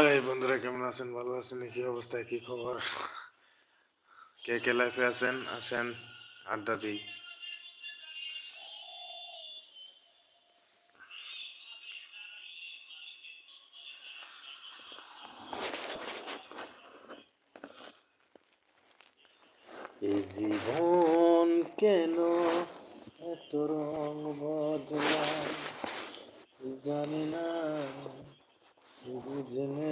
এই বন্ধুরা, কেমন আছেন? ভালো আছেন? কি অবস্থায় কি খবর? কে কে লাইফে আছেন? আসেন, আড্ডা দিই। জীবন কেন এত রং বদলায়? message in there.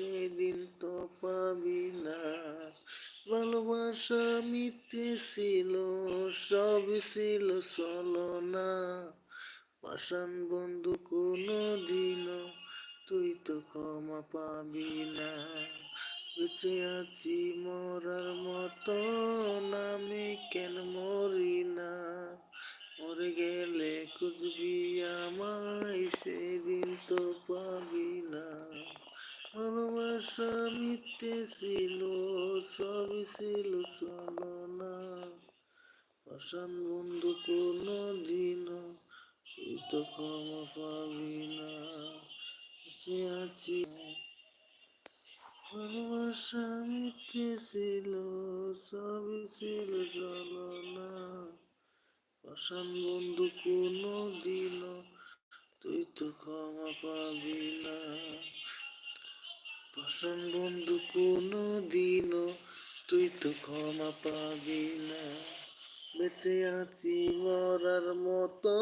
সেদিন তো পাবি না। ভালোবাসা মিথ্যে ছিল, সব ছিল না পাষাণ বন্ধু কোনো দিন তুই তো ক্ষমা পাবি না। বেঁচে আছি মরার মতো পাষাণ বন্ধু কোনো দিন তুই তো ক্ষমা পাবি না। বেঁচে আছি। ভালোবাসা মিথ্যে ছিল সবই ছিল না বন্ধু কোনো দিন তুই তো ক্ষমা পাবি না। পাষাণ বন্ধু কোনো দিনও তুই তো ক্ষমা পাবি না। বেঁচে আছি মরার মতো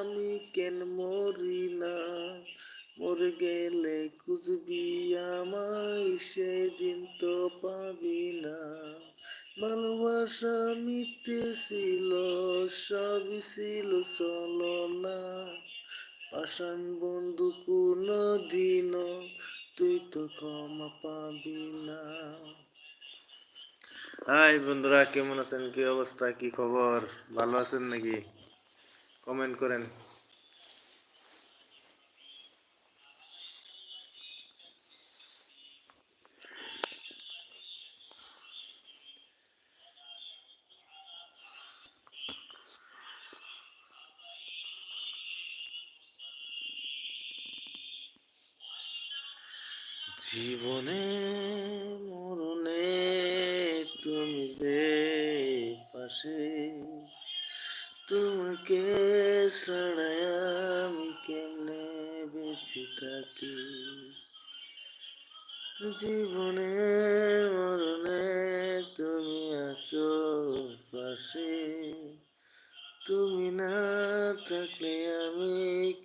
আমি কেন মরি না? মরে গেলে খুঁজবি আমায়, সেদিন তো পাবি না। ভালোবাসা মিথ্যে ছিল, সবই ছিল চলো না পাষাণ বন্ধু কোনো দিনও তুই তো ক্ষমা পাবি না। হাই বন্ধুরা, কেমন আছেন? কি অবস্থা? কি খবর? ভালো আছেন নাকি? কমেন্ট করেন। জীবনে মরণে তুমি যে পাশে তোমাকে ছাড়াই আমি কেমনে বেঁচে থাকি জীবনে মরণে তুমি আছো পাশে তুমি না থাকলে আমি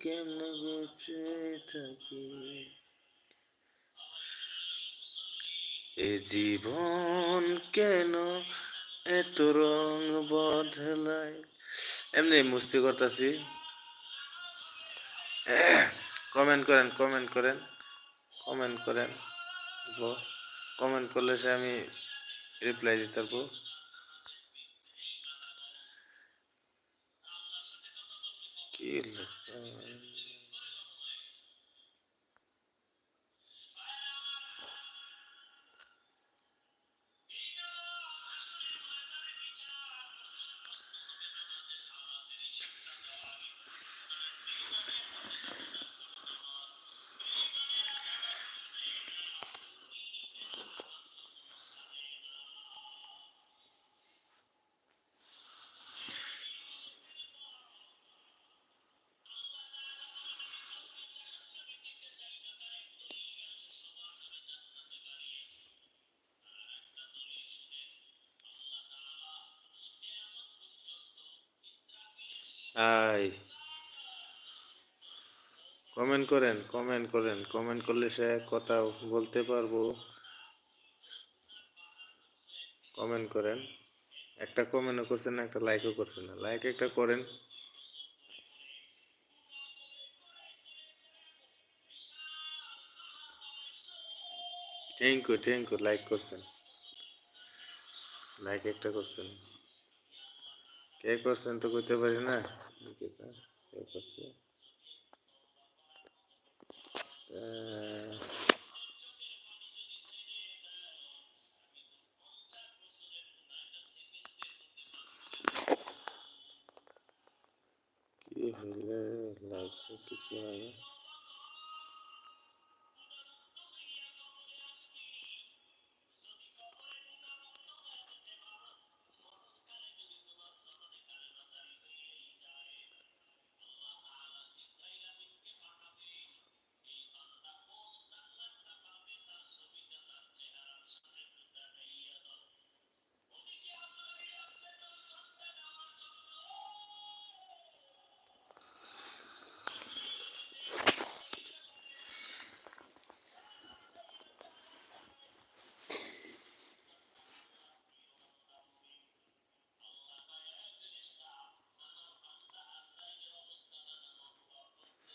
কেমনে বেঁচে থাকি এ জীবন কেন এত রং বদলায় এমনি মুস্তি করতেছি। কমেন্ট করেন কমেন্ট করেন কমেন্ট করেন। কমেন্ট করলে সে আমি রিপ্লাই দিতে পারব। কি আই। কমেন্ট করেন কমেন্ট করেন। কমেন্ট করলে সে কথা বলতে পারব। কমেন্ট করেন। একটা কমেন্টও করছেন না, একটা লাইকও করছেন না। লাইক একটা করেন। Thank you thank you like করছেন। লাইক একটা করছেন। কে করছেন তো কইতে পারি না। কে হইলে লাগছে কিছু আগে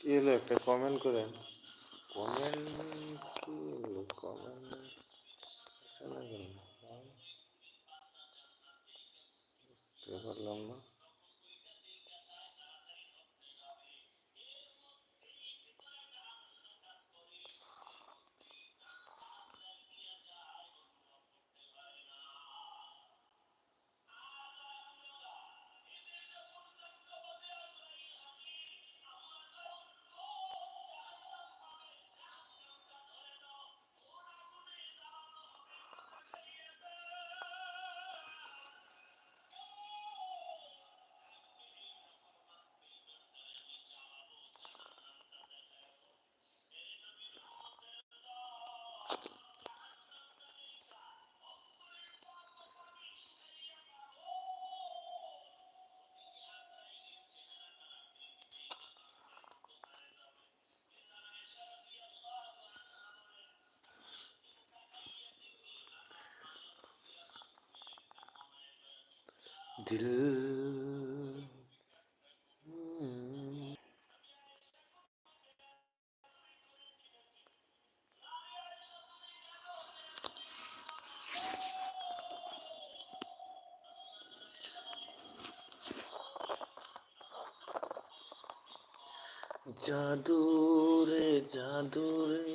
কি হলো একটা কমেন্ট করেন? কমেন্ট কি হলো? কমেন্ট? বুঝতে পারলাম না। দিল। জাদুরে জাদুরে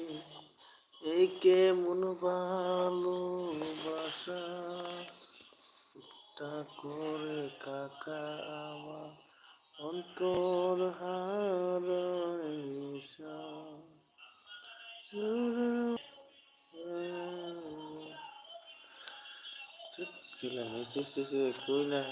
এই কেমন ভালোবাসা। করে কাকা আমার অন্তর হারাইসা চুপ মেসেজ কই না